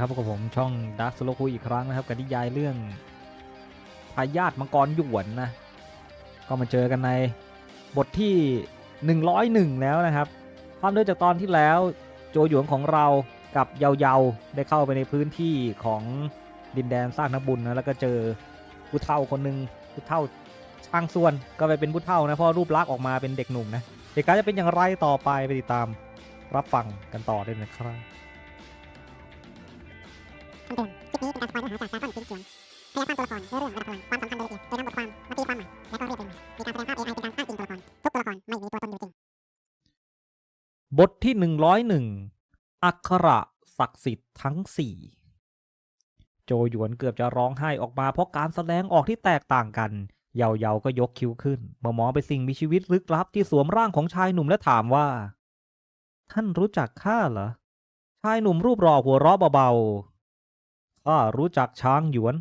ครับกับผมช่องดักสโลคุยอีกครั้งนะครับกับนิยายเรื่องพายาตมังกรหยวนนะ ก็มาเจอกันในบทที่ 101 แล้วนะครับ ความเดิมจากตอนที่แล้วโจหยวนของเรากับเยาเยาได้เข้าไปในพื้นที่ของดินแดนสร้างนักบุญนะแล้วก็เจอผู้เฒ่าคนหนึ่งผู้เฒ่าช่างส่วนก็ไปเป็นผู้เฒ่านะเพราะรูปลักษณ์ออกมาเป็นเด็กหนุ่มนะเหตุการณ์จะเป็นอย่างไรต่อไปไปติดตามรับฟังกันต่อได้เลยครับ คำเตือนคลิปนี้เป็นการสปอยเนื้อหาจากการต้นชิ้นเสียงพยายามสร้างตัวละครเนื้อเรื่องระดับพลังความสำคัญรายละเอียดโดยนำบทความมาตีความใหม่และก็เรียกเป็นใหม่มีการแสดงภาพ AI เป็นการสร้างจริงตัวละครทุกตัวละครไม่มีตัวตนอยู่จริงบทที่101อักขระศักดิ์สิทธิ์ทั้ง4โจหยวนเกือบจะร้องไห้ออกมาเพราะการแสดงออกที่แตกต่างกัน เยาเยาก็ยกคิ้วขึ้นมามองไปสิ่งมีชีวิตลึกลับที่สวมร่างของชายหนุ่มและถามว่า ท่านรู้จักข้าเหรอชายหนุ่มรูปหล่อหัวเราะเบาๆ ข้ารู้จักช้างหยวน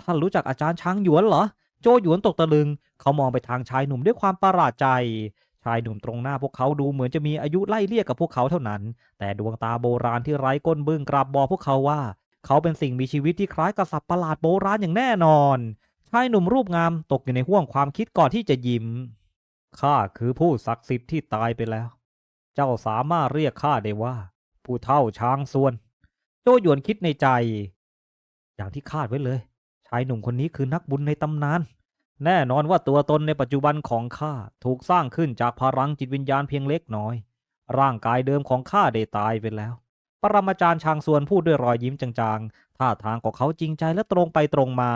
ท่านรู้จักอาจารย์ช้างหยวนเหรอ โจหยวนตกตะลึง เขามองไปทางชายหนุ่มด้วยความประหลาดใจ ชายหนุ่มตรงหน้าพวกเขาดูเหมือนจะมีอายุไล่เลี่ยกับพวกเขาเท่านั้น แต่ดวงตาโบราณที่ไร้ก้นบึ้งกลับบอกพวกเขาว่า เขาเป็นสิ่งมีชีวิตที่คล้ายกับสัตว์ประหลาดโบราณอย่างแน่นอน ชายหนุ่มรูปงามตกอยู่ในห่วงความคิดก่อนที่จะยิ้ม ข้าคือผู้ศักดิ์สิทธิ์ที่ตายไปแล้ว เจ้าสามารถเรียกข้าได้ว่า ผู้เท่าช้างส่วน โจหยวนคิดในใจ อย่างที่คาดไว้เลย ชายหนุ่มคนนี้คือนักบุญในตำนาน แน่นอนว่าตัวตนในปัจจุบันของข้าถูกสร้างขึ้นจากพลังจิตวิญญาณเพียงเล็กน้อย ร่างกายเดิมของข้าได้ตายไปแล้ว ปรมาจารย์ชางส่วนพูดด้วยรอยยิ้มจางๆ ท่าทางของเขาจริงใจและตรงไปตรงมา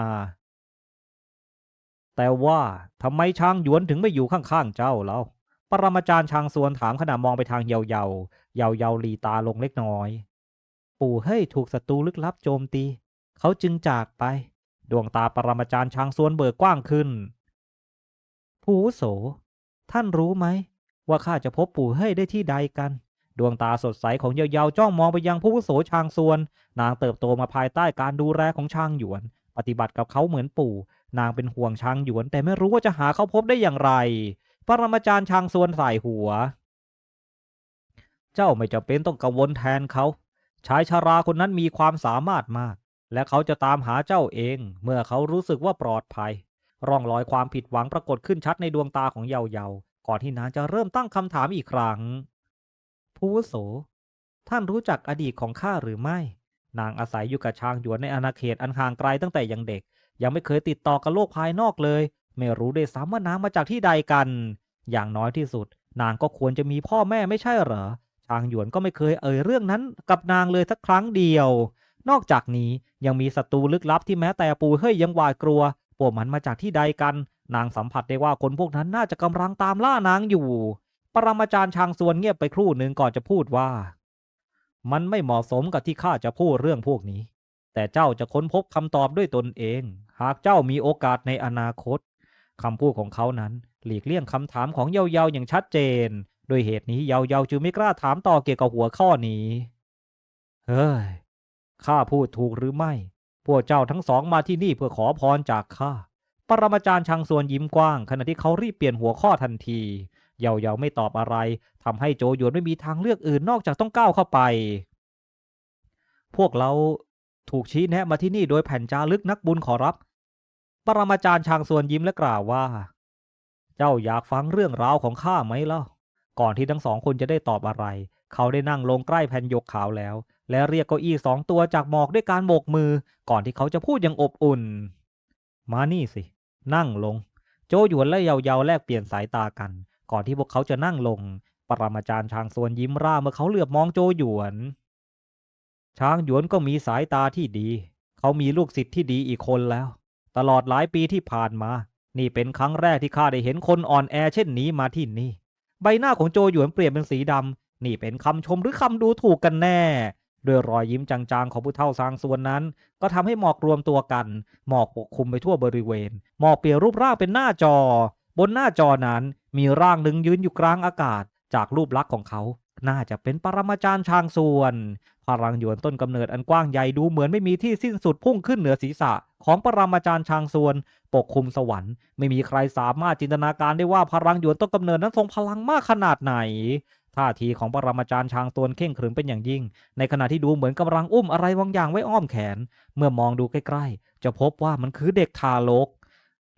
แต่ว่าทำไมช้างหยวนถึงไม่อยู่ข้างๆเจ้าเล่าปรมาจารย์ชางส่วนถามขณะมองไปทางเยาเยาเยาเยาลีตาลงเล็กน้อย ปู่เฮ้ยถูกศัตรูลึกลับโจมตี เขาจึงจากไป ดวงตาปรมาจารย์ชางส่วนเบิกกว้างขึ้น ผู้โส ท่านรู้ไหม ว่าข้าจะพบปู่เฮ้ยได้ที่ใดกัน ดวงตาสดใสของเยาวๆจ้องมองไปยังผู้โสชางส่วน นางเติบโตมาภายใต้การดูแลของชางหยวน ปฏิบัติกับเขาเหมือนปู่ นางเป็นห่วงชางหยวน แต่ไม่รู้ว่าจะหาเขาพบได้อย่างไร ปรมาจารย์ชางส่วนใสายหัว เจ้าไม่จำเป็นต้องกังวลแทนเขา ชายชาราคนนั้นมีความสามารถมาก และเขาจะตามหาเจ้าเอง เมื่อเขารู้สึกว่าปลอดภัย ร่องรอยความผิดหวังปรากฏขึ้นชัดในดวงตาของเยาเยาก่อนที่นางจะเริ่มตั้งคำถามอีกครั้งผู้อาวุโส ท่านรู้จักอดีตของข้าหรือไม่ นางอาศัยอยู่กับช้างหยวนในอาณาเขตอันห่างไกลตั้งแต่ยังเด็ก ยังไม่เคยติดต่อกับโลกภายนอกเลย ไม่รู้ด้วยซ้ำว่านางมาจากที่ใดกัน อย่างน้อยที่สุด นางก็ควรจะมีพ่อแม่ไม่ใช่เหรอ ชางหยวนก็ไม่เคยเอ่ยเรื่องนั้นกับนางเลยสักครั้งเดียว นอกจากนี้ยังมีศัตรูลึกลับที่แม้แต่ปูเฮ้ยยังหวาดกลัวพวกมันมาจากที่ใดกัน นางสัมผัสได้ว่าคนพวกนั้นน่าจะกำลังตามล่านางอยู่ ปรมาจารย์ชางส่วนเงียบไปครู่หนึ่งก่อนจะพูดว่า มันไม่เหมาะสมกับที่ข้าจะพูดเรื่องพวกนี้ แต่เจ้าจะค้นพบคำตอบด้วยตนเอง หากเจ้ามีโอกาสในอนาคตคำพูดของเขานั้น หลีกเลี่ยงคำถามของเยาเยาอย่างชัดเจน โดยเหตุนี้เยาเยาจึงไม่กล้าถามต่อเกี่ยวกับหัวข้อนี้ เฮ้ย ข้าพูดถูกหรือไม่ พวกเจ้าทั้งสองมาที่นี่เพื่อขอพรจากข้า ปรมาจารย์ชังส่วนยิ้มกว้าง ขณะที่เขารีบเปลี่ยนหัวข้อทันที เยาเยาไม่ตอบอะไรทำให้โจหยวนไม่มีทางเลือกอื่นนอกจากต้องก้าวเข้าไป พวกเราถูกชี้แนะมาที่นี่โดยแผ่นจารึกนักบุญขอรับ ปรมาจารย์ชางส่วนยิ้มและกล่าวว่า เจ้าอยากฟังเรื่องราวของข้าไหมเล่า ก่อนที่ทั้งสองคนจะได้ตอบอะไร เขาได้นั่งลงใกล้แผ่นยกขาวแล้ว และเรียกเก้าอี้สองตัวจากหมอกด้วยการโบกมือ ก่อนที่เขาจะพูดอย่างอบอุ่น มานี่สิ นั่งลง โจหยวนและเยาเยาแลกเปลี่ยนสายตากัน ก่อนที่พวกเขาจะนั่งลง ปรมาจารย์ชางส่วนยิ้มร่าเมื่อเขาเหลือบมองโจหยวน ช้างหยวนก็มีสายตาที่ดี เขามีลูกศิษย์ที่ดีอีกคนแล้ว ตลอดหลายปีที่ผ่านมา นี่เป็นครั้งแรกที่ข้าได้เห็นคนอ่อนแอเช่นนี้มาที่นี่ ใบหน้าของโจหยวนเปลี่ยนเป็นสีดำ นี่เป็นคำชมหรือคำดูถูกกันแน่ ด้วยรอยยิ้มจางๆของผู้เฒ่าสร้างส่วนนั้น ก็ทำให้หมอกรวมตัวกัน หมอกปกคลุมไปทั่วบริเวณ หมอกเปลี่ยนรูปร่างเป็นหน้าจอ บนหน้าจอนั้นมีร่างหนึ่งยืนอยู่กลางอากาศ จากรูปลักษณ์ของเขา น่าจะเป็นปรมาจารย์ชางส่วน พลังหยวนต้นกำเนิดอันกว้างใหญ่ดูเหมือนไม่มีที่สิ้นสุดพุ่งขึ้นเหนือศีรษะ ของปรมาจารย์ชางส่วน ปกคลุมสวรรค์ไม่มีใครสามารถจินตนาการได้ว่าพลังหยวนต้นกำเนิดนั้นทรงพลังมากขนาดไหนท่าทีของปรมาจารย์ชางตวนเข่งขรึมเป็นอย่างยิ่ง ในขณะที่ดูเหมือนกำลังอุ้มอะไรบางอย่างไว้อ้อมแขน เมื่อมองดูใกล้ๆ จะพบว่ามันคือเด็กทารก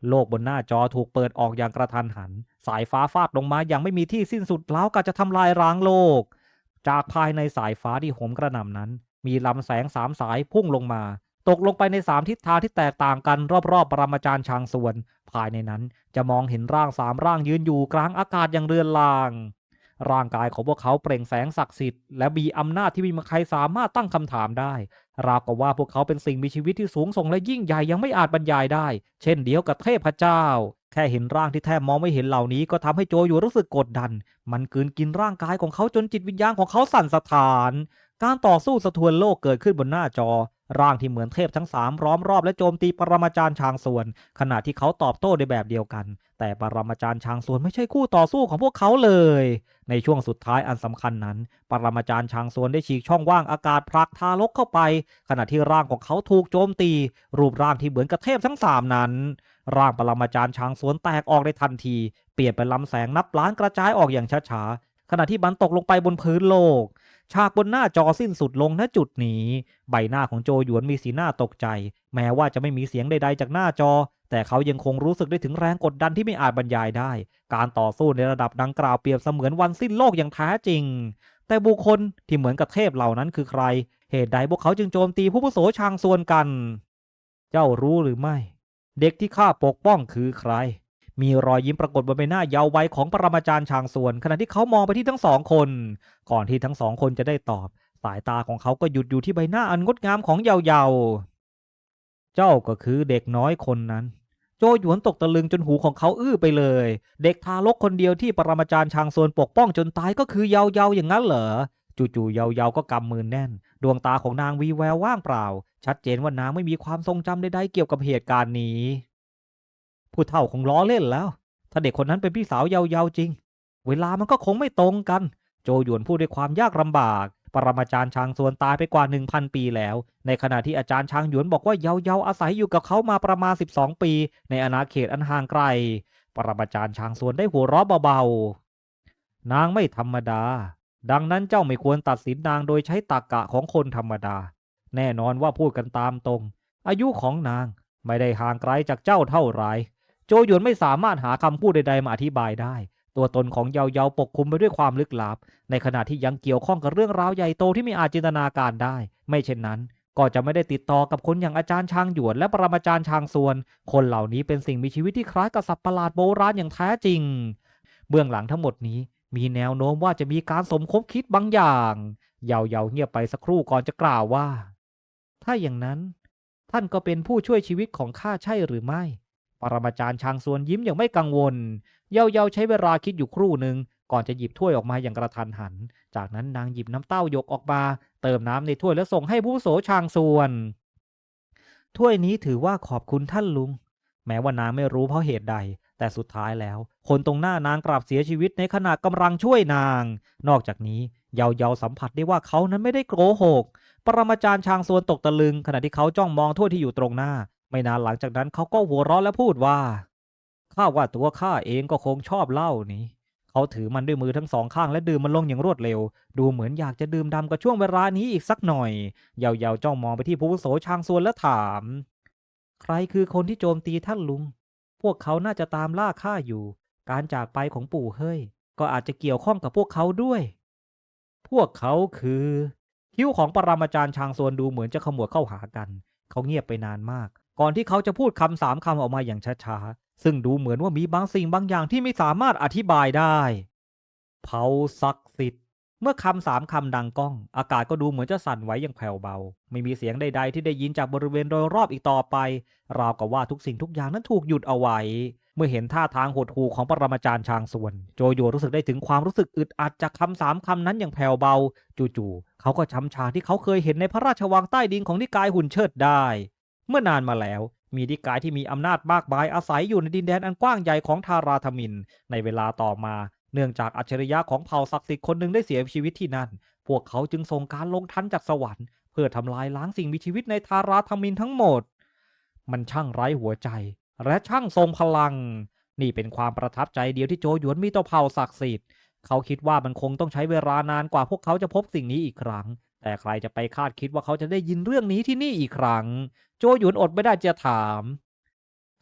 โลกบนหน้าจอถูกเปิดออกอย่างกระทันหัน สายฟ้าฟาดลงมาอย่างไม่มีที่สิ้นสุดแล้วก็จะทำลายล้างโลก จากภายในสายฟ้าที่โหมกระหน่ำนั้น มีลำแสงสามสายพุ่งลงมา ตกลงไปในสามทิศทางที่แตกต่างกันรอบๆ ปรมาจารย์ชางส่วน ภายในนั้นจะมองเห็นร่างสามร่างยืนอยู่กลางอากาศอย่างเรือนลาง ร่างกายของพวกเขาเปล่งแสงศักดิ์สิทธิ์และมีอำนาจที่ไมมีใครสามารถตั้งคำถามได้ ราวกับว่าพวกเขาเป็นสิ่งมีชีวิตที่สูงส่งและยิ่งใหญ่ยังไม่อาจบรรยายได้ เช่นเดียวกับเทพเจ้า ค่เห็นร่างที่แทบมองไม่เห็นเหล่านี้ก็ทำให้โจอยู่รู้สึกกดดัน มันกลืนกินร่างกายของเขาจนจิตวิญญาณของเขาสั่นสะท้าน การต่อสู้สะทือนโลกเกิดขึ้นบนหน้าจอ ร่างที่เหมือนเทพทั้งสามล้อมรอบและโจมตีปรมาจารย์ชางส่วน ขณะที่เขาตอบโต้ในแบบเดียวกัน แต่ปรมาจารย์ชางส่วนไม่ใช่คู่ต่อสู้ของพวกเขาเลย ในช่วงสุดท้ายอันสำคัญนั้น ปรมาจารย์ชางส่วนได้ฉีกช่องว่างอากาศผลักทารกเข้าไป ขณะที่ร่างของเขาถูกโจมตี รูปร่างที่เหมือนกับเทพทั้งสามนั้น ร่างปรมาจารย์ช้างสวนแตกออกในทันที เปลี่ยนเป็นลำแสงนับล้านกระจายออกอย่างช้าๆ ขณะที่มันตกลงไปบนพื้นโลก ฉากบนหน้าจอสิ้นสุดลงณจุดนี้ ใบหน้าของโจหยวนมีสีหน้าตกใจ แม้ว่าจะไม่มีเสียงใดๆจากหน้าจอ แต่เขายังคงรู้สึกได้ถึงแรงกดดันที่ไม่อาจบรรยายได้ การต่อสู้ในระดับดังกล่าวเปรียบเสมือนวันสิ้นโลกอย่างแท้จริง แต่บุคคลที่เหมือนกับเทพเหล่านั้นคือใคร เหตุใดพวกเขาจึงโจมตีผู้ผู้โสชางส่วนกัน เจ้ารู้หรือไม่ เด็กที่ข้าปกป้องคือใคร มีรอยยิ้มปรากฏบนใบหน้าเยาว์วัยของปรมาจารย์ชางส่วน ขณะที่เขามองไปที่ทั้งสองคน ก่อนที่ทั้งสองคนจะได้ตอบ สายตาของเขาก็หยุดอยู่ที่ใบหน้าอันงดงามของเยาเยาเจ้าก็คือเด็กน้อยคนนั้น โจหยวนตกตะลึงจนหูของเขาอื้อไปเลย เด็กทารกคนเดียวที่ปรมาจารย์ชางส่วนปกป้องจนตายก็คือเยาเยาอย่างนั้นเหรอจู่ๆเยาเยาก็กำมือแน่น ดวงตาของนางวีแววว่างเปล่า ชัดเจนว่านางไม่มีความทรงจำใดๆเกี่ยวกับเหตุการณ์นี้ ผู้เฒ่าคงล้อเล่นแล้ว ถ้าเด็กคนนั้นเป็นพี่สาวเยาเยาจริง เวลามันก็คงไม่ตรงกัน โจหยวนพูดด้วยความยากลำบาก ปรมาจารย์ชางส่วนตายไปกว่า 1,000 ปีแล้ว ในขณะที่อาจารย์ชางหยวนบอกว่าเยาเยาอาศัยอยู่กับเขามาประมาณ 12 ปี ในอาณาเขตอันห่างไกล ปรมาจารย์ชางส่วนได้หัวเราะเบาๆนางไม่ธรรมดา ดังนั้นเจ้าไม่ควรตัดสินนางโดยใช้ตรรกะของคนธรรมดา แน่นอนว่าพูดกันตามตรง อายุของนางไม่ได้ห่างไกลจากเจ้าเท่าไรโจหยวนไม่สามารถหาคำพูดใดๆมาอธิบายได้ ตัวตนของเยาเยาปกคลุมไปด้วยความลึกลับ ในขณะที่ยังเกี่ยวข้องกับเรื่องราวใหญ่โตที่ไม่อาจจินตนาการได้ ไม่เช่นนั้น ก็จะไม่ได้ติดต่อกับคนอย่างอาจารย์ชางหยวนและปรมาจารย์ชางส่วน คนเหล่านี้เป็นสิ่งมีชีวิตที่คล้ายกับสัตว์ประหลาดโบราณอย่างแท้จริง เบื้องหลังทั้งหมดนี้ มีแนวโน้มว่าจะมีการสมคบคิดบางอย่างเยาเยาเงียบไปสักครู่ก่อนจะกล่าวว่า ถ้าอย่างนั้น ท่านก็เป็นผู้ช่วยชีวิตของข้าใช่หรือไม่ ปรมาจารย์ชางส่วนยิ้มอย่างไม่กังวล เยาเยาใช้เวลาคิดอยู่ครู่หนึ่งก่อนจะหยิบถ้วยออกมาอย่างกระทันหัน จากนั้นนางหยิบน้ำเต้าหยกออกมา เติมน้ำในถ้วยแล้วส่งให้ผู้โสชางส่วน ถ้วยนี้ถือว่าขอบคุณท่านลุง แม้ว่านางไม่รู้เพราะเหตุใด แต่สุดท้ายแล้ว คนตรงหน้านางกลับเสียชีวิตในขณะกำลังช่วยนาง นอกจากนี้เยาเยาสัมผัสได้ว่าเขานั้นไม่ได้โกหก ปรมาจารย์ชางส่วนตกตะลึง ขณะที่เขาจ้องมองถ้วยที่อยู่ตรงหน้า ไม่นานหลังจากนั้นเขาก็หัวเราะและพูดว่า ข้าว่าตัวข้าเองก็คงชอบเหล้านี้ เขาถือมันด้วยมือทั้งสองข้างและดื่มมันลงอย่างรวดเร็ว ดูเหมือนอยากจะดื่มดำกับช่วงเวลานี้อีกสักหน่อย เยาเยาจ้องมองไปที่ผู้โสชางส่วนและถาม ใครคือคนที่โจมตีท่านลุง พวกเขาน่าจะตามล่าข้าอยู่ การจากไปของปู่เฮ้ย ก็อาจจะเกี่ยวข้องกับพวกเขาด้วย พวกเขาคือ คิ้วของปรมาจารย์ชางส่วนดูเหมือนจะขมวดเข้าหากัน เขาเงียบไปนานมาก ก่อนที่เขาจะพูดคำสามคำออกมาอย่างช้าๆ ซึ่งดูเหมือนว่ามีบางสิ่งบางอย่างที่ไม่สามารถอธิบายได้ เผาศักดิ์สิทธิ์ เมื่อคำสามคำดังก้อง อากาศก็ดูเหมือนจะสั่นไหวอย่างแผ่วเบา ไม่มีเสียงใดๆที่ได้ยินจากบริเวณโดยรอบอีกต่อไป ราวกับว่าทุกสิ่งทุกอย่างนั้นถูกหยุดเอาไว้ เมื่อเห็นท่าทางหดหู่ของปรมาจารย์ชางส่วน โจโยรู้สึกได้ถึงความรู้สึกอึดอัดจากคำสามคำนั้นอย่างแผ่วเบา จู่ๆเขาก็ช้ำชาที่เขาเคยเห็นในพระราชวังใต้ดินของนิกายหุ่นเชิดได้ เมื่อนานมาแล้วมีนิกายที่มีอำนาจมากมายอาศัยอยู่ในดินแดนอันกว้างใหญ่ของทาราธมิน ในเวลาต่อมา เนื่องจากอัจฉริยะของเผ่าศักดิ์สิทธิ์คนหนึ่งได้เสียชีวิตที่นั่น พวกเขาจึงส่งการลงทันจากสวรรค์เพื่อทำลายล้างสิ่งมีชีวิตในทาราธมินทั้งหมด มันช่างไร้หัวใจ และช่างทรงพลัง นี่เป็นความประทับใจเดียวที่โจหยวนมีต่อเผ่าศักดิ์สิทธิ์ เขาคิดว่ามันคงต้องใช้เวลานานกว่าพวกเขาจะพบสิ่งนี้อีกครั้ง แต่ใครจะไปคาดคิดว่าเขาจะได้ยินเรื่องนี้ที่นี่อีกครั้ง โจหยวนอดไม่ได้จะถาม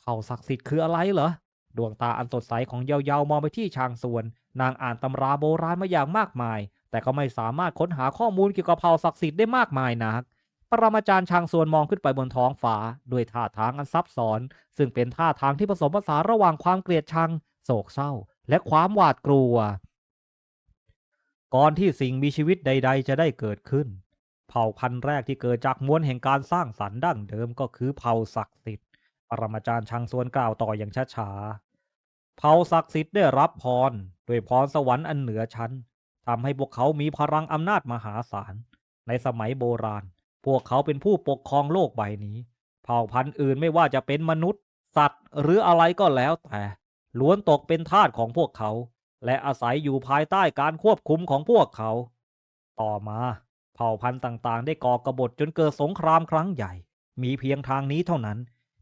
เผ่าศักดิ์สิทธิ์คืออะไรเหรอ ดวงตาอันสดใสของเยาเยามองไปที่ชางส่วน นางอ่านตำราโบราณมาอย่างมากมาย แต่ก็ไม่สามารถค้นหาข้อมูลเกี่ยวกับเผ่าศักดิ์สิทธิ์ได้มากมายนัก ปรมาจารย์ชางส่วนมองขึ้นไปบนท้องฟ้าด้วยท่าทางอันซับซ้อน ซึ่งเป็นท่าทางที่ผสมผสานระหว่างความเกลียดชัง โศกเศร้า และความหวาดกลัว ก่อนที่สิ่งมีชีวิตใด ๆ จะได้เกิดขึ้น เผ่าพันธุ์แรกที่เกิดจากมวลแห่งการสร้างสรรค์ดั้งเดิมก็คือเผ่าศักดิ์สิทธิ์ ปรมาจารย์ชางส่วนกล่าวต่ออย่างช้าๆเผ่าศักดิ์สิทธิ์ได้รับพรด้วยพรสวรรค์อันเหนือชั้นทำให้พวกเขามีพลังอำนาจมหาศาล ในสมัยโบราณ พวกเขาเป็นผู้ปกครองโลกใบนี้ เผ่าพันธุ์อื่นไม่ว่าจะเป็นมนุษย์ สัตว์ หรืออะไรก็แล้วแต่ล้วนตกเป็นทาสของพวกเขา และอาศัยอยู่ภายใต้การควบคุมของพวกเขา ต่อมาเผ่าพันธุ์ต่างๆ ได้ก่อกบฏจนเกิดสงครามครั้งใหญ่ มีเพียงทางนี้เท่านั้น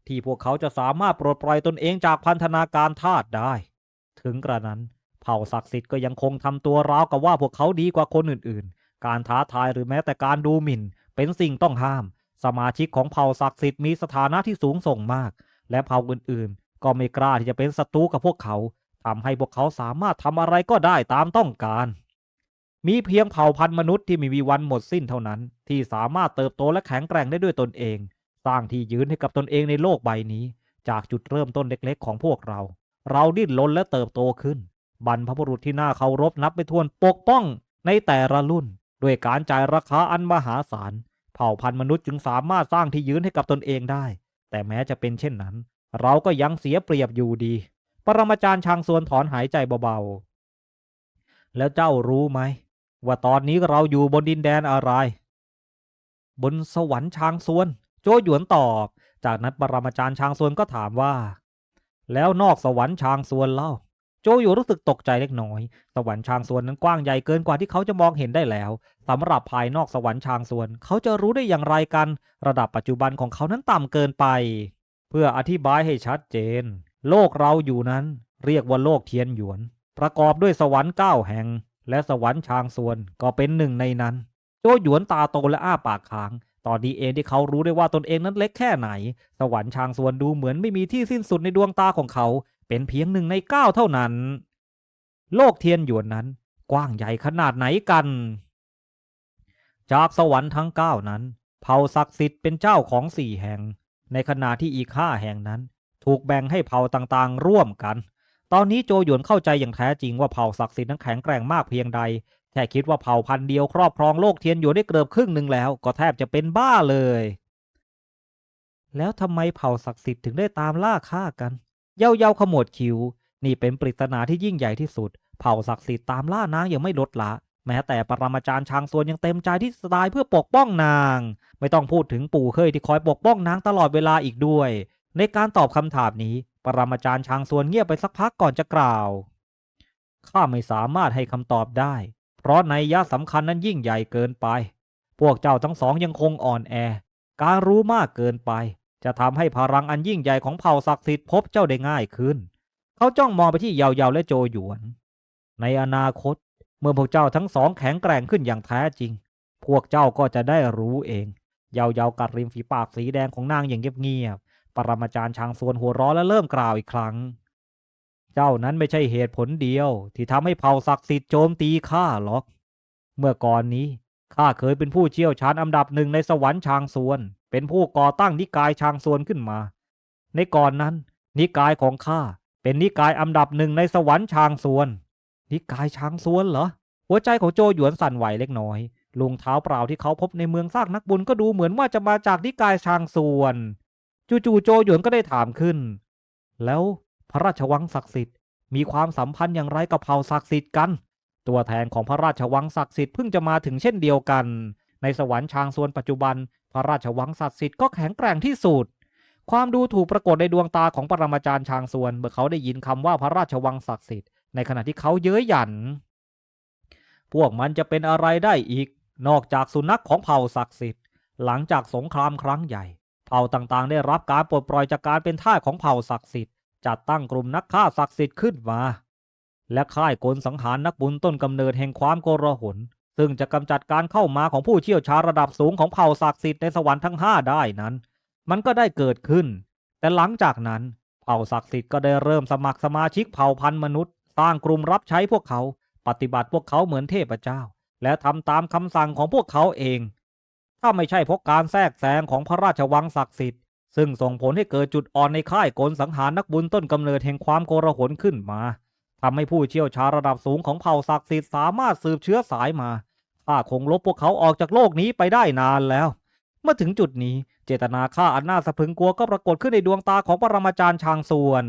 ที่พวกเขาจะสามารถปลดปล่อยตนเองจากพันธนาการทาสได้ ถึงกระนั้นเผ่าศักดิ์สิทธิ์ก็ยังคงทำตัวราวกับว่าพวกเขาดีกว่าคนอื่นๆ การท้าทายหรือแม้แต่การดูหมิ่น เป็นสิ่งต้องห้าม สมาชิกของเผ่าศักดิ์สิทธิ์มีสถานะที่สูงส่งมาก และเผ่าอื่นๆ ก็ไม่กล้าที่จะเป็นศัตรูกับพวกเขาทำให้พวกเขาสามารถทำอะไรก็ได้ตามต้องการ มีเพียงเผ่าพันธุ์มนุษย์ที่ไม่มีวันหมดสิ้นเท่านั้น ที่สามารถเติบโตและแข็งแกร่งได้ด้วยตนเอง สร้างที่ยืนให้กับตนเองในโลกใบนี้ จากจุดเริ่มต้นเล็กๆ ของพวกเรา เราดิ้นรนและเติบโตขึ้น บรรพบุรุษที่น่าเคารพนับไปทวนปกป้องในแต่ละรุ่น ด้วยการจ่ายราคาอันมหาศาล เผ่าพันธุ์มนุษย์จึงสามารถสร้างที่ยืนให้กับตนเองได้ แต่แม้จะเป็นเช่นนั้น เราก็ยังเสียเปรียบอยู่ดี ปรมาจารย์ชางส่วนถอนหายใจเบาๆ แล้วเจ้ารู้ไหม ว่าตอนนี้เราอยู่บนดินแดนอะไร บนสวรรค์ชางส่วน โจหยวนตอบ จากนั้นปรมาจารย์ชางส่วนก็ถามว่า แล้วนอกสวรรค์ชางส่วนเล่า โจหยวนรู้สึกตกใจเล็กน้อย สวรรค์ชางส่วนนั้นกว้างใหญ่เกินกว่าที่เขาจะมองเห็นได้แล้วสำหรับภายนอกสวรรค์ชางส่วน เขาจะรู้ได้อย่างไรกัน ระดับปัจจุบันของเขานั้นต่ำเกินไป เพื่ออธิบายให้ชัดเจน โลกเราอยู่นั้น เรียกว่าโลกเทียนหยวน ประกอบด้วยสวรรค์เก้าแห่ง และสวรรค์ชางส่วนก็เป็นหนึ่งในนั้น โจหยวนตาโตและอ้าปากค้าง ตอนนี้เองที่เขารู้ได้ว่าตนเองนั้นเล็กแค่ไหน สวรรค์ชางส่วนดูเหมือนไม่มีที่สิ้นสุดในดวงตาของเขา เป็นเพียงหนึ่งในเก้าเท่านั้น โลกเทียนหยวนนั้น กว้างใหญ่ขนาดไหนกัน จากสวรรค์ทั้งเก้านั้น เผ่าศักดิ์สิทธิ์เป็นเจ้าของสี่แห่ง ในขณะที่อีกห้าแห่งนั้น ถูกแบ่งให้เผ่าต่างๆ ร่วมกัน ตอนนี้โจหยวนเข้าใจอย่างแท้จริงว่าเผ่าศักดิ์สิทธิ์นั้นแข็งแกร่งมากเพียงใด แค่คิดว่าเผ่าพันธุ์เดียวครอบครองโลกเทียนหยวนได้เกือบครึ่งหนึ่งแล้ว ก็แทบจะเป็นบ้าเลย แล้วทำไมเผ่าศักดิ์สิทธิ์ถึงได้ตามล่าฆ่ากัน เย้าเย้าขมวดคิ้วนี่เป็นปริศนาที่ยิ่งใหญ่ที่สุด เผ่าศักดิ์สิทธิ์ตามล่านางยังไม่ลดละ แม้แต่ปรมาจารย์ชางส่วนยังเต็มใจที่จะตายเพื่อปกป้องนาง ไม่ต้องพูดถึงปู่เคยที่คอยปกป้องนางตลอดเวลาอีกด้วย ในการตอบคำถามนี้ ปรมาจารย์ชางส่วนเงียบไปสักพักก่อนจะกล่าวข้าไม่สามารถให้คำตอบได้ เพราะในยะสำคัญนั้นยิ่งใหญ่เกินไป พวกเจ้าทั้งสองยังคงอ่อนแอ การรู้มากเกินไป จะทำให้พลังอันยิ่งใหญ่ของเผ่าศักดิ์สิทธิ์พบเจ้าได้ง่ายขึ้น เขาจ้องมองไปที่เยาเยาและโจหยวน ในอนาคต เมื่อพวกเจ้าทั้งสองแข็งแกร่งขึ้นอย่างแท้จริง พวกเจ้าก็จะได้รู้เอง เยาเยากัดริมฝีปากสีแดงของนางอย่างเงียบๆปรมาจารย์ชางส่วนหัวร้อและเริ่มกล่าวอีกครั้ง เจ้านั้นไม่ใช่เหตุผลเดียว ที่ทำให้เผ่าศักดิ์สิทธิ์โจมตีข้าหรอก เมื่อก่อนนี้ข้าเคยเป็นผู้เชี่ยวชาญอันดับหนึ่งในสวรรค์ชางส่วน เป็นผู้ก่อตั้งนิกายชางส่วนขึ้นมา ในก่อนนั้น นิกายของข้าเป็นนิกายอันดับหนึ่งในสวรรค์ชางส่วน นิกายชางส่วนเหรอ หัวใจของโจหยวนสั่นไหวเล็กน้อยลุงเท้าเปล่าที่เขาพบในเมืองซากนักบุญก็ดูเหมือนว่าจะมาจากนิกายชางส่วน จู่ๆโจหยวนก็ได้ถามขึ้น แล้ว พระราชวังศักดิ์สิทธิ์มีความสัมพันธ์อย่างไรกับเผ่าศักดิ์สิทธิ์กัน ตัวแทนของพระราชวังศักดิ์สิทธิ์เพิ่งจะมาถึงเช่นเดียวกัน ในสวรรค์ชางส่วนปัจจุบัน พระราชวังศักดิ์สิทธิ์ก็แข็งแกร่งที่สุดความดูถูกปรากฏในดวงตาของปรมาจารย์ชางส่วนเมื่อเขาได้ยินคำว่าพระราชวังศักดิ์สิทธิ์ในขณะที่เขาเย้ยหยัน พวกมันจะเป็นอะไรได้อีก นอกจากสุนัขของเผ่าศักดิ์สิทธิ์ หลังจากสงครามครั้งใหญ่ เผ่าต่างๆ ได้รับการปลดปล่อยจากการเป็นทาสของเผ่าศักดิ์สิทธิ์ จัดตั้งกลุ่มนักฆ่าศักดิ์สิทธิ์ขึ้นมา และค่ายกลสังหารนักบุญต้นกำเนิดแห่งความโกรหนซึ่งจะกำจัดการเข้ามาของผู้เชี่ยวชาญระดับสูงของเผ่าศักดิ์สิทธิ์ในสวรรค์ทั้งห้าได้นั้น มันก็ได้เกิดขึ้น แต่หลังจากนั้นเผ่าศักดิ์สิทธิ์ก็ได้เริ่มสมัครสมาชิกเผ่าพันธุ์มนุษย์ สร้างกลุ่มรับใช้พวกเขา ปฏิบัติพวกเขาเหมือนเทพเจ้า และทำตามคำสั่งของพวกเขาเอง ถ้าไม่ใช่เพราะการแทรกแซงของพระราชวังศักดิ์สิทธิ์ ซึ่งส่งผลให้เกิดจุดอ่อนในค่ายกลสังหารนักบุญต้นกำเนิดแห่งความโกรหนขึ้นมาทำให้ผู้เชี่ยวชาญระดับสูงของเผ่าศักดิ์สิทธิ์สามารถสืบเชื้อสายมาข้าคงลบพวกเขาออกจากโลกนี้ไปได้นานแล้ว เมื่อถึงจุดนี้เจตนาฆ่าอันน่าสะพึงกลัวก็ปรากฏขึ้นในดวงตาของปรมาจารย์ชางส่วน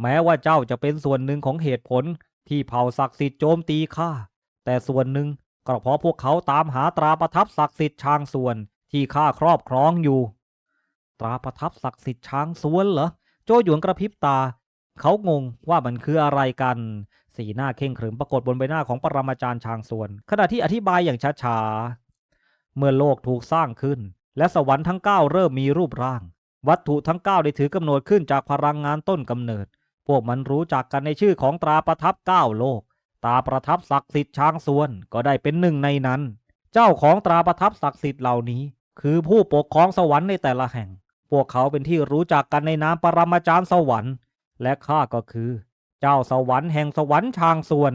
แม้ว่าเจ้าจะเป็นส่วนหนึ่งของเหตุผลที่เผ่าศักดิ์สิทธิ์โจมตีข้า แต่ส่วนหนึ่งก็เพราะพวกเขาตามหาตราประทับศักดิ์สิทธิ์ชางส่วนที่ข้าครอบครองอยู่ ตราประทับศักดิ์สิทธิ์ช้างส่วนเหรอ โจหยวนกระพริบตา เขางงว่ามันคืออะไรกัน สีหน้าเข่งขรึมปรากฏบนใบหน้าของปรมาจารย์ช้างส่วน ขณะที่อธิบายอย่างช้าๆ เมื่อโลกถูกสร้างขึ้น และสวรรค์ทั้งเก้าเริ่มมีรูปร่าง วัตถุทั้งเก้าได้ถือกำเนิดขึ้นจากพลังงานต้นกำเนิด พวกมันรู้จักกันในชื่อของตราประทับเก้าโลกตราประทับศักดิ์สิทธิ์ช้างส่วนก็ได้เป็นหนึ่งในนั้น เจ้าของตราประทับศักดิ์สิทธิ์เหล่านี้ คือผู้ปกครองสวรรค์ในแต่ละแห่ง พวกเขาเป็นที่รู้จักกันในนามปรมาจารย์สวรรค์ และข้าก็คือ เจ้าสวรรค์แห่งสวรรค์ชางส่วน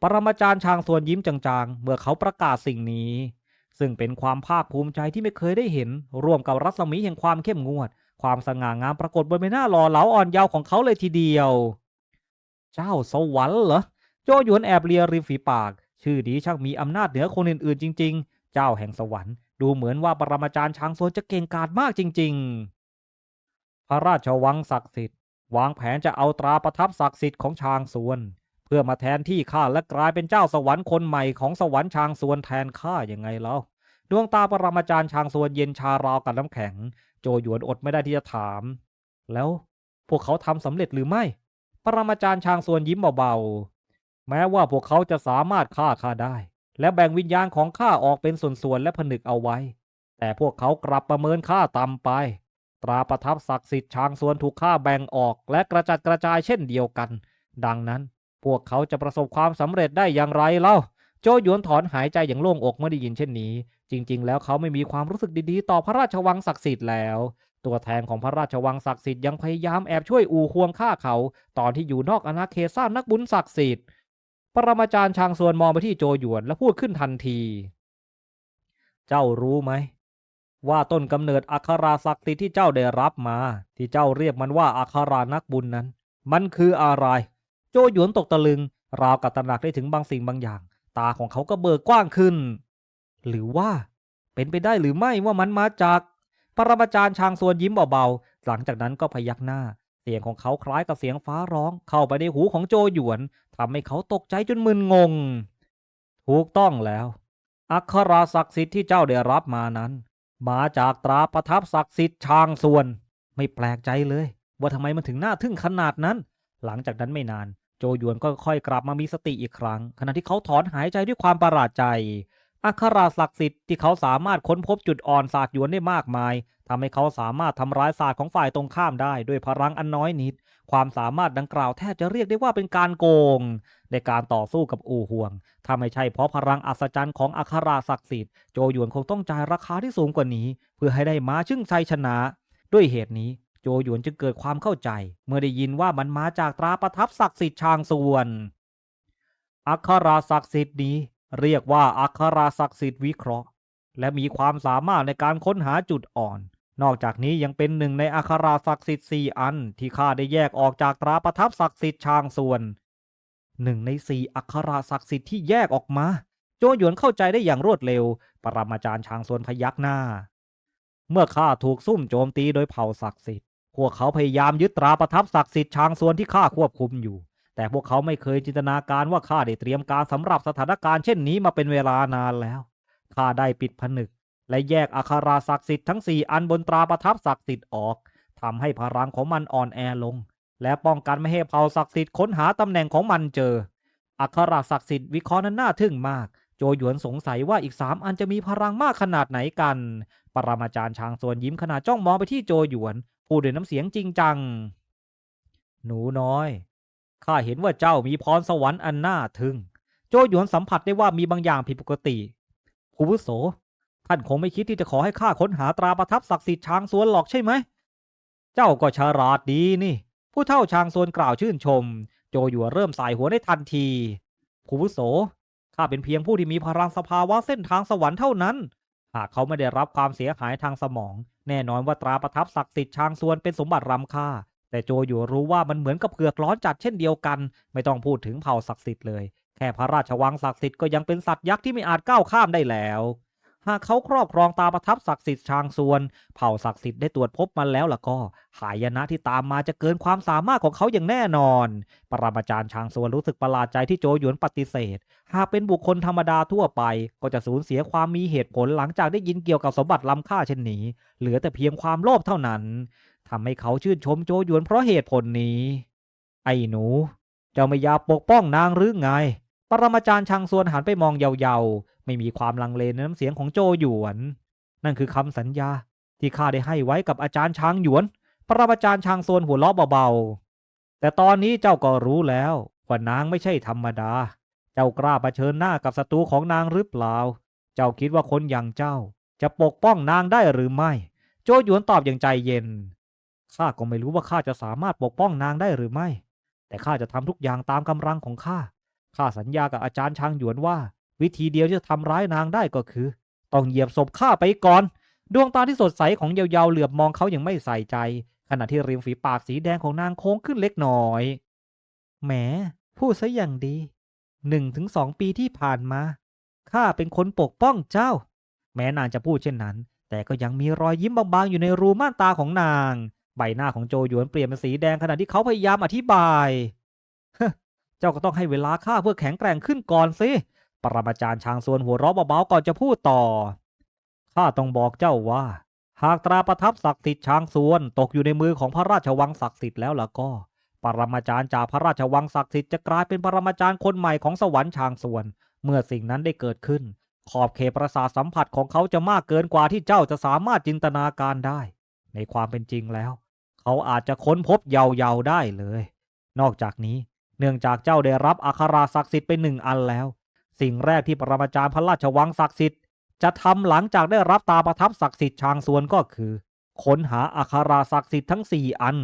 ปรมาจารย์ชางส่วนยิ้มจางๆ เมื่อเขาประกาศสิ่งนี้ ซึ่งเป็นความภาคภูมิใจที่ไม่เคยได้เห็น ร่วมกับรัศมีแห่งความเข้มงวด ความสง่างามปรากฏบนใบหน้าหล่อเหลาอ่อนเยาว์ของเขาเลยทีเดียว เจ้าสวรรค์เหรอโจหยวนแอบเลียริมฝีปาก ชื่อดีช่างมีอำนาจเหนือคนอื่นๆจริง ๆ เจ้าแห่งสวรรค์ ดูเหมือนว่าปรมาจารย์ช้างโซนจะเก่งกาจมากจริง ๆ พระราชวังศักดิ์สิทธิ์วางแผนจะเอาตราประทับศักดิ์สิทธิ์ของช้างสวน เพื่อมาแทนที่ข้าและกลายเป็นเจ้าสวรรค์คนใหม่ของสวรรค์ช้างสวนแทนข้ายังไงเล่าดวงตาปรมาจารย์ช้างสวนเย็นชาราวกับน้ำแข็ง โจหยวนอดไม่ได้ที่จะถาม แล้วพวกเขาทำสำเร็จหรือไม่ ปรมาจารย์ช้างสวนยิ้มเบาๆแม้ว่าพวกเขาจะสามารถฆ่าข้าได้ และแบ่งวิญญาณของข้าออกเป็นส่วนๆและผนึกเอาไว้ แต่พวกเขากลับประเมินข้าต่ำไป ตราประทับศักดิ์สิทธิ์ช้างส่วนถูกข้าแบ่งออกและกระจัดกระจายเช่นเดียวกัน ดังนั้นพวกเขาจะประสบความสำเร็จได้อย่างไรเล่า โจหยวนถอนหายใจอย่างโล่งอกเมื่อได้ยินเช่นนี้ จริง ๆ แล้วเขาไม่มีความรู้สึกดีๆ ต่อพระราชวังศักดิ์สิทธิ์แล้ว ตัวแทนของพระราชวังศักดิ์สิทธิ์ยังพยายามแอบช่วยอู่ควงฆ่าเขา ตอนที่อยู่นอกอาณาเขตสร้างนักบุญศักดิ์สิทธิ์ ปรมาจารย์ชางส่วนมองไปที่โจหยวนและพูดขึ้นทันที เจ้ารู้ไหม ว่าต้นกำเนิดอัคราศักดิ์สิทธิ์ที่เจ้าได้รับมา ที่เจ้าเรียกมันว่าอัครานักบุญนั้น มันคืออะไร โจหยวนตกตะลึง ราวกับตระหนักได้ถึงบางสิ่งบางอย่าง ตาของเขาก็เบิกกว้างขึ้น หรือว่า เป็นไปได้หรือไม่ว่ามันมาจาก ปรมาจารย์ชางส่วนยิ้มเบาๆหลังจากนั้นก็พยักหน้า เสียงของเขาคล้ายกับเสียงฟ้าร้องเข้าไปในหูของโจหยวนทำให้เขาตกใจจนมึนงง ถูกต้องแล้ว อัคราศักดิ์สิทธิ์ที่เจ้าได้รับมานั้น มาจากตราประทับศักดิ์สิทธิ์ชางส่วน ไม่แปลกใจเลย ว่าทำไมมันถึงน่าทึ่งขนาดนั้น หลังจากนั้นไม่นาน โจหยวนก็ค่อยกลับมามีสติอีกครั้ง ขณะที่เขาถอนหายใจด้วยความประหลาดใจอัคราศักดิ์สิทธิ์ที่เขาสามารถค้นพบจุดอ่อนศาสตร์หยวนได้มากมาย ทำให้เขาสามารถทำร้ายศาสตร์ของฝ่ายตรงข้ามได้ด้วยพลังอันน้อยนิด ความสามารถดังกล่าวแทบจะเรียกได้ว่าเป็นการโกง ในการต่อสู้กับอู่ห่วง ถ้าไม่ใช่เพราะพลังอัศจรรย์ของอัคราศักดิ์สิทธิ์ โจหยวนคงต้องจ่ายราคาที่สูงกว่านี้ เพื่อให้ได้มาชึ่งชัยชนะ ด้วยเหตุนี้โจหยวนจึงเกิดความเข้าใจ เมื่อได้ยินว่ามันมาจากตราประทับศักดิ์สิทธิ์ชางส่วน อัคราศักดิ์สิทธิ์นี้ เรียกว่าอัคราศักดิ์สิทธิ์วิเคราะห์ และมีความสามารถในการค้นหาจุดอ่อน นอกจากนี้ยังเป็นหนึ่งในอัคราศักดิ์สิทธิ์สี่อันที่ข้าได้แยกออกจากตราประทับศักดิ์สิทธิ์ชางส่วนหนึ่งในสี่อัคราศักดิ์สิทธิ์ที่แยกออกมา โจหยวนเข้าใจได้อย่างรวดเร็ว ปรมาจารย์ชางส่วนพยักหน้า เมื่อข้าถูกซุ่มโจมตีโดยเผ่าศักดิ์สิทธิ์พวกเขาพยายามยึดตราประทับศักดิ์สิทธิ์ชางส่วนที่ข้าควบคุมอยู่ แต่พวกเขาไม่เคยจินตนาการว่าข้าได้เตรียมการสำหรับสถานการณ์เช่นนี้มาเป็นเวลานานแล้วข้าได้ปิดผนึก และแยกอัคราศักดิ์สิทธิ์ทั้งสี่อันบนตราประทับศักดิ์สิทธิ์ออกทำให้พลังของมันอ่อนแอลง และป้องกันไม่ให้เผ่าศักดิ์สิทธิ์ค้นหาตำแหน่งของมันเจอ อัคราศักดิ์สิทธิ์วิเคราะห์นั้นน่าทึ่งมาก โจหยวนสงสัยว่าอีกสามอันจะมีพลังมากขนาดไหนกัน ปรมาจารย์ชางส่วนยิ้มขณะจ้องมองไปที่โจหยวน พูดด้วยน้ำเสียงจริงจัง หนูน้อยข้าเห็นว่าเจ้ามีพรสวรรค์อันน่าทึ่ง โจหยวนสัมผัสได้ว่ามีบางอย่างผิดปกติผู้วุโส ท่านคงไม่คิดที่จะขอให้ข้าค้นหาตราประทับศักดิ์สิทธิ์ช้างสวนหรอกใช่ไหม เจ้าก็ฉลาดดีนี่ ผู้เท่าช้างสวนกล่าวชื่นชม โจหยวเริ่มสายหัวได้ทันทีผู้วุโสข้าเป็นเพียงผู้ที่มีพลังสภาวะเส้นทางสวรรค์เท่านั้น หากเขาไม่ได้รับความเสียหายทางสมอง แน่นอนว่าตราประทับศักดิ์สิทธิ์ช้างสวนเป็นสมบัติรำค่า แต่โจอยู่รู้ว่ามันเหมือนกับเผือกร้อนจัดเช่นเดียวกัน ไม่ต้องพูดถึงเผ่าศักดิ์สิทธิ์เลย แค่พระราชวังศักดิ์สิทธิ์ก็ยังเป็นสัตว์ยักษ์ที่ไม่อาจก้าวข้ามได้แล้ว หากเขาครอบครองตาประทับศักดิ์สิทธิ์ชางส่วน เผ่าศักดิ์สิทธิ์ได้ตรวจพบมันแล้วล่ะก็ หายนะที่ตามมาจะเกินความสามารถของเขาอย่างแน่นอน ปรมาจารย์ชางส่วนรู้สึกประหลาดใจที่โจหยวนปฏิเสธ หากเป็นบุคคลธรรมดาทั่วไป ก็จะสูญเสียความมีเหตุผลหลังจากได้ยินเกี่ยวกับสมบัติล้ำค่าเช่นนี้ เหลือแต่เพียงความโลภเท่านั้นทำให้เขาชื่นชมโจหยวนเพราะเหตุผลนี้ ไอ้หนู เจ้าไม่อยากปกป้องนางหรือไง ปรมาจารย์ชางซวนหันไปมองเยาๆ ไม่มีความลังเลในน้ำเสียงของโจหยวน นั่นคือคำสัญญาที่ข้าได้ให้ไว้กับอาจารย์ช้างหยวน ปรมาจารย์ชางซวนหัวเราะเบาๆ แต่ตอนนี้เจ้าก็รู้แล้วว่านางไม่ใช่ธรรมดา เจ้ากล้าเผชิญหน้ากับศัตรูของนางหรือเปล่า เจ้าคิดว่าคนอย่างเจ้า จะปกป้องนางได้หรือไม่ โจหยวนตอบอย่างใจเย็น ข้าก็ไม่รู้ว่าข้าจะสามารถปกป้องนางได้หรือไม่ แต่ข้าจะทำทุกอย่างตามกำลังของข้า ข้าสัญญากับอาจารย์ชางหยวนว่า วิธีเดียวที่จะทำร้ายนางได้ก็คือ ต้องเหยียบศพข้าไปก่อน ดวงตาที่สดใสของเยาวๆเหลือบมองเขาอย่างไม่ใส่ใจ ขณะที่ริมฝีปากสีแดงของนางโค้งขึ้นเล็กน้อย แหม พูดซะอย่างดีหนึ่งถึงสองปีที่ผ่านมาข้าเป็นคนปกป้องเจ้า แม้นางจะพูดเช่นนั้น แต่ก็ยังมีรอยยิ้มบางๆ อยู่ในรูม่านตาของนาง ใบหน้าของโจหยวนเปลี่ยนเป็นสีแดงขณะที่เขาพยายามอธิบาย เจ้าก็ต้องให้เวลาข้าเพื่อแข็งแกร่งขึ้นก่อนสิปรมาจารย์ชางซวนหัวเราะเบาๆก่อนจะพูดต่อ ข้าต้องบอกเจ้าว่า หากตราประทับศักดิ์สิทธิ์ช้างซวนตกอยู่ในมือของพระราชวังศักดิ์สิทธิ์แล้วล่ะก็ ปรมาจารย์จากพระราชวังศักดิ์สิทธิ์จะกลายเป็นปรมาจารย์คนใหม่ของสวรรค์ช้างซวน เมื่อสิ่งนั้นได้เกิดขึ้น ขอบเขตประสาทสัมผัสของเขาจะมากเกินกว่าที่เจ้าจะสามารถจินตนาการได้ ในความเป็นจริงแล้ว เขาอาจจะค้นพบเยาวๆได้เลย นอกจากนี้ เนื่องจากเจ้าได้รับอัคราศักดิ์สิทธิ์ไปหนึ่งอันแล้ว สิ่งแรกที่ปรมาจารย์พระราชวังศักดิ์สิทธิ์จะทำหลังจากได้รับตาประทับศักดิ์สิทธิ์ชางซวนก็คือค้นหาอัคราศักดิ์สิทธิ์ทั้งสี่อัน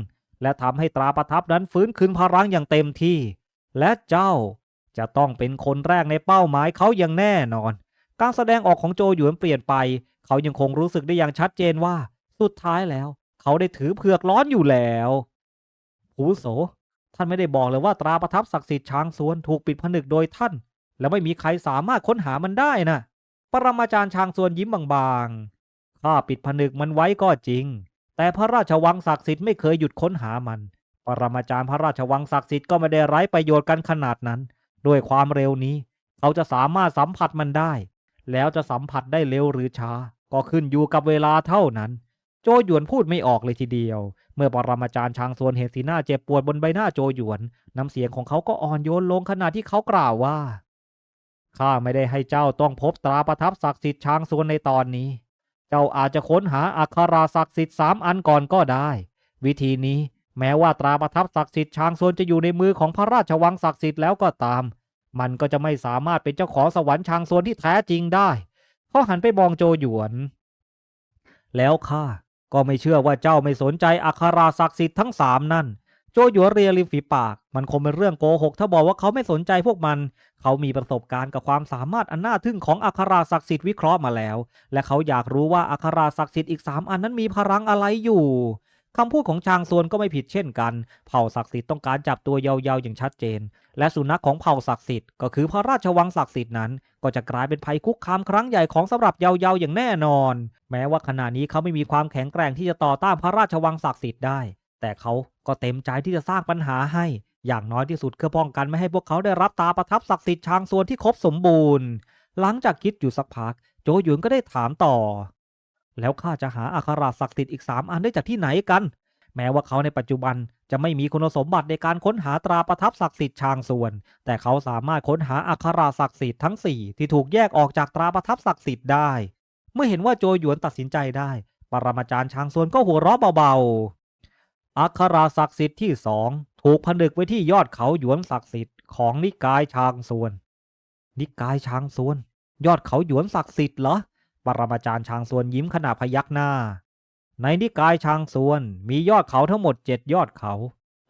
และทำให้ตราประทับนั้นฟื้นคืนพลังอย่างเต็มที่ และเจ้าจะต้องเป็นคนแรกในเป้าหมายเขาอย่างแน่นอน การแสดงออกของโจหยวนเปลี่ยนไป เขายังคงรู้สึกได้อย่างชัดเจนว่า สุดท้ายแล้ว เขาได้ถือเผือกร้อนอยู่แล้วหูโส ท่านไม่ได้บอกเลยว่าตราประทับศักดิ์สิทธิ์ช้างสวนถูกปิดผนึกโดยท่าน และไม่มีใครสามารถค้นหามันได้นะปรมาจารย์ช้างสวนยิ้มบางๆข้าปิดผนึกมันไว้ก็จริง แต่พระราชวังศักดิ์สิทธิ์ไม่เคยหยุดค้นหามัน ปรมาจารย์พระราชวังศักดิ์สิทธิ์ก็ไม่ได้ไร้ประโยชน์กันขนาดนั้น ด้วยความเร็วนี้ เขาจะสามารถสัมผัสมันได้ แล้วจะสัมผัสได้เร็วหรือช้า ก็ขึ้นอยู่กับเวลาเท่านั้น โจหยวนพูดไม่ออกเลยทีเดียว เมื่อปรมาจารย์ชางซวนเห็นสีหน้าเจ็บปวดบนใบหน้าโจหยวน น้ำเสียงของเขาก็อ่อนโยนลงขณะที่เขากล่าวว่าข้าไม่ได้ให้เจ้าต้องพบตราประทับศักดิ์สิทธิ์ชางซวนในตอนนี้ เจ้าอาจจะค้นหาอัคราศักดิ์สิทธิ์สามอันก่อนก็ได้ วิธีนี้แม้ว่าตราประทับศักดิ์สิทธิ์ชางซวนจะอยู่ในมือของพระราชวังศักดิ์สิทธิ์แล้วก็ตาม มันก็จะไม่สามารถเป็นเจ้าของสวรรค์ชางซวนที่แท้จริงได้เขาหันไปมองโจหยวน แล้วข้า ก็ไม่เชื่อว่าเจ้าไม่สนใจอัคราศักดิ์สิทธิ์ทั้งสามนั่น โจหยวนเรียริมฝีปาก มันคงเป็นเรื่องโกหก ถ้าบอกว่าเขาไม่สนใจพวกมัน เขามีประสบการณ์กับความสามารถอันน่าทึ่งของอัคราศักดิ์สิทธิ์วิเคราะห์มาแล้ว และเขาอยากรู้ว่าอัคราศักดิ์สิทธิ์อีกสามอันนั้นมีพลังอะไรอยู่ คำพูดของชางซวนก็ไม่ผิดเช่นกัน เผ่าศักดิ์สิทธิ์ต้องการจับตัวยาวๆอย่างชัดเจน และสุนัขของเผ่าศักดิ์สิทธิ์ก็คือพระราชวังศักดิ์สิทธิ์นั้น ก็จะกลายเป็นภัยคุกคามครั้งใหญ่ของสำหรับเยาวๆอย่างแน่นอน แม้ว่าขณะนี้เขาไม่มีความแข็งแกร่งที่จะต่อต้านพระราชวังศักดิ์สิทธิ์ได้ แต่เขาก็เต็มใจที่จะสร้างปัญหาให้ อย่างน้อยที่สุดเพื่อป้องกันไม่ให้พวกเขาได้รับตาประทับศักดิ์สิทธิ์ชางซวนที่ครบสมบูรณ์ หลังจากคิดอยู่สักพัก โจหยวนก็ได้ถามต่อ แล้วข้าจะหาอัคราศักดิ์สิทธิ์อีกสามอันได้จากที่ไหนกัน แม้ว่าเขาในปัจจุบันจะไม่มีคุณสมบัติในการค้นหาตราประทับศักดิ์สิทธิ์ชางส่วน แต่เขาสามารถค้นหาอัคราศักดิ์สิทธิ์ทั้ง 4 ที่ถูกแยกออกจากตราประทับศักดิ์สิทธิ์ได้ เมื่อเห็นว่าโจหยวนตัดสินใจได้ ปรมาจารย์ชางส่วนก็หัวเราะเบาๆ อัคราศักดิ์สิทธิ์ที่สองถูกผนึกไว้ที่ยอดเขาหยวนศักดิ์สิทธิ์ของนิกายชางซวน นิกายชางซวน ยอดเขาหยวนศักดิ์สิทธิ์เหรอ ปรมาจารย์ชางซวนยิ้มขณะพยักหน้า ในนิกายชางซวนมียอดเขาทั้งหมดเจ็ดยอดเขา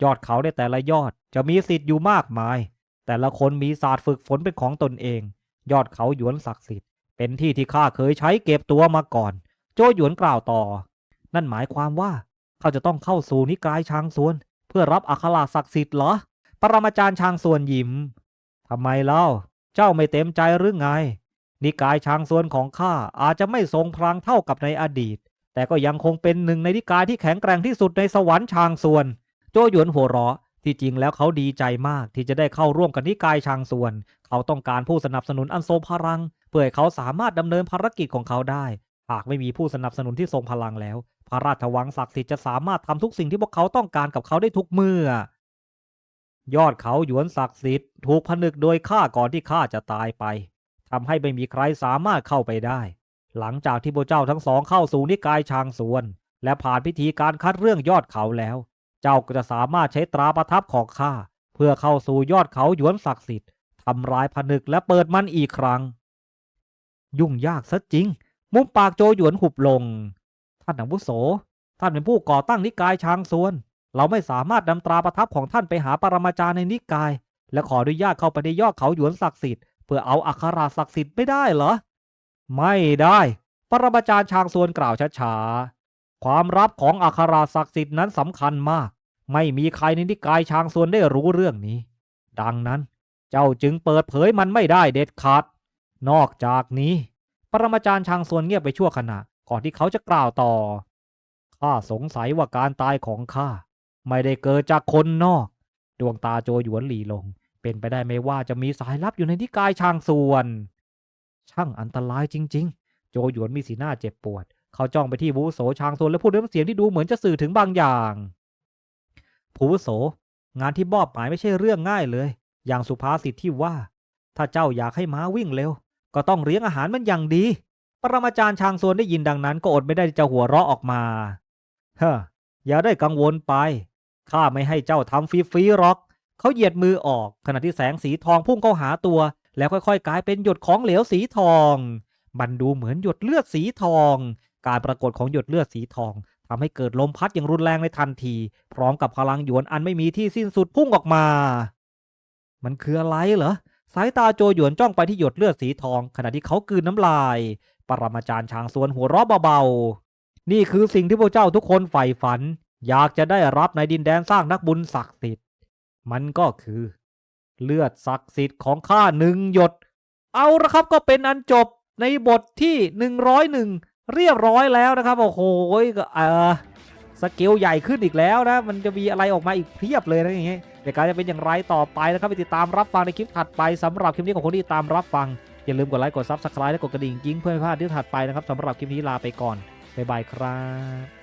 ยอดเขาในแต่ละยอดจะมีสิทธิ์อยู่มากมาย แต่ละคนมีศาสตร์ฝึกฝนเป็นของตนเอง ยอดเขาหยวนศักดิ์สิทธิ์เป็นที่ที่ข้าเคยใช้เก็บตัวมาก่อน โจหยวนกล่าวต่อ นั่นหมายความว่าเขาจะต้องเข้าสู่นิกายชางซวน เพื่อรับอัคราศักดิ์สิทธิ์เหรอ ปรมาจารย์ชางซวนยิ้มทำไมเล่า เจ้าไม่เต็มใจหรือไง นิกายชางซวนของข้าอาจจะไม่ทรงพลังเท่ากับในอดีต แต่ก็ยังคงเป็นหนึ่งในนิกายที่แข็งแกร่งที่สุดในสวรรค์ชางซวน โจหยวนหัวเราะที่จริงแล้วเขาดีใจมากที่จะได้เข้าร่วมกับนิกายชางซวน เขาต้องการผู้สนับสนุนอันทรงพลัง เพื่อให้เขาสามารถดำเนินภารกิจของเขาได้ หากไม่มีผู้สนับสนุนที่ทรงพลังแล้ว พระราชวังศักดิ์สิทธิ์จะสามารถทำทุกสิ่งที่พวกเขาต้องการกับเขาได้ทุกเมื่อ ยอดเขาหยวนศักดิ์สิทธิ์ถูกผนึกโดยข้าก่อนที่ข้าจะตายไป ทำให้ไม่มีใครสามารถเข้าไปได้ หลังจากที่พระเจ้าทั้งสองเข้าสู่นิกายชางสวน และผ่านพิธีการคัดเรื่องยอดเขาแล้ว เจ้าก็จะสามารถใช้ตราประทับของข้าเพื่อเข้าสู่ยอดเขาหยวนศักดิ์สิทธิ์ทำลายผนึกและเปิดมันอีกครั้ง ยุ่งยากซะจริง มุมปากโจหยวนหุบลง ท่านอาวุโส ท่านเป็นผู้ก่อตั้งนิกายชางซวน เราไม่สามารถนำตราประทับของท่านไปหาปรมาจารย์ในนิกาย และขออนุญาตเข้าไปในยอดเขาหยวนศักดิ์สิทธิ์ เพื่อเอาอัคราศักดิ์สิทธิ์ไม่ได้เหรอ ไม่ได้ ปรมาจารย์ชางซวนกล่าวช้าๆ ความลับของอัคราศักดิ์สิทธิ์นั้นสำคัญมาก ไม่มีใครในนิกายชางซวนได้รู้เรื่องนี้ ดังนั้นเจ้าจึงเปิดเผยมันไม่ได้เด็ดขาด นอกจากนี้ ปรมาจารย์ชางซวนเงียบไปชั่วขณะก่อนที่เขาจะกล่าวต่อ ข้าสงสัยว่าการตายของข้าไม่ได้เกิดจากคนนอก ดวงตาโจหยวนหลีลง เป็นไปได้ไหมว่าจะมีสายลับอยู่ในนิกายชางซวน ช่างอันตรายจริง ๆ โจหยวนมีสีหน้าเจ็บปวด เขาจ้องไปที่วูโสชางซวนและพูดด้วยน้ำเสียงที่ดูเหมือนจะสื่อถึงบางอย่างผู้โส งานที่มอบหมายไม่ใช่เรื่องง่ายเลย อย่างสุภาษิตที่ว่า ถ้าเจ้าอยากให้ม้าวิ่งเร็ว ก็ต้องเลี้ยงอาหารมันอย่างดี ปรมาจารย์ชางซวนได้ยินดังนั้น ก็อดไม่ได้จะหัวเราะออกมา เฮ้ออย่าได้กังวลไปข้าไม่ให้เจ้าทำฟรีๆหรอก เขาเหยียดมือออกขณะที่แสงสีทองพุ่งเข้าหาตัว แล้วค่อยๆ กลายเป็นหยดของเหลวสีทอง มันดูเหมือนหยดเลือดสีทอง การปรากฏของหยดเลือดสีทองทำให้เกิดลมพัดอย่างรุนแรงในทันที พร้อมกับพลังหยวนอันไม่มีที่สิ้นสุดพุ่งออกมา มันคืออะไรเหรอสายตาโจหยวนจ้องไปที่หยดเลือดสีทอง ขณะที่เขากืนน้ำลาย ปรมาจารย์ชางซวนหัวเราะเบาๆ นี่คือสิ่งที่พวกเจ้าทุกคนใฝ่ฝัน อยากจะได้รับในดินแดนสร้างนักบุญศักดิ์สิทธิ์ มันก็คือ เลือดศักดิ์สิทธิ์ของข้าหนึ่งหยด เอาละครับก็เป็นอันจบในบทที่หนึ่งร้อยหนึ่งเรียบร้อยแล้วนะครับโอ้โหก็เออสเกลใหญ่ขึ้นอีกแล้วนะ มันจะมีอะไรออกมาอีกเพียบเลยนะอย่างเงี้ยแต่การจะเป็นอย่างไรต่อไปนะครับไปติดตามรับฟังในคลิปถัดไปสำหรับคลิปนี้ของคนที่ตามรับฟัง อย่าลืมกดไลค์กดซับสไครต์และกดกระดิ่งกิ้งเพื่อไม่พลาดที่ถัดไปนะครับสำหรับคลิปนี้ลาไปก่อนบ๊ายบายครับ